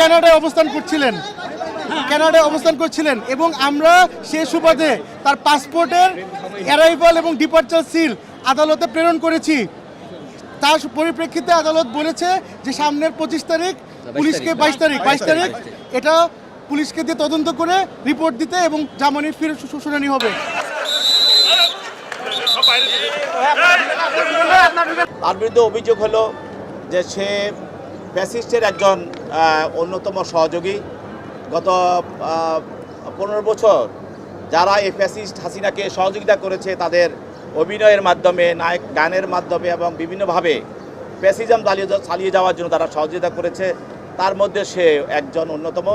কানাডায় অবস্থান করছিলেন। ক্যানাডায় অবস্থান করছিলেন এবং আমরা সে সুবাদে তার পাসপোর্টের অ্যারাইভাল এবং ডিপার্চার সিল আদালতে প্রেরণ করেছি। তার পরিপ্রেক্ষিতে আদালত বলেছে যে সামনের পঁচিশ তারিখ পুলিশকে বাইশ তারিখ বাইশ তারিখ। এটা পুলিশকে দিয়ে তদন্ত করে রিপোর্ট দিতে এবং জামানির ফিরে শু- শুনানি হবে। তার বিরুদ্ধে অভিযোগ হলো যে সে ফ্যাসিস্টের একজন অন্যতম সহযোগী। গত পনেরো বছর যারা এই ফ্যাসিস্ট হাসিনাকে সহযোগিতা করেছে, তাদের অভিনয়ের মাধ্যমে, নায়ক গানের মাধ্যমে এবং বিভিন্নভাবে ফ্যাসিজম চালিয়ে চালিয়ে যাওয়ার জন্য তারা সহযোগিতা করেছে। তার মধ্যে সে একজন অন্যতম।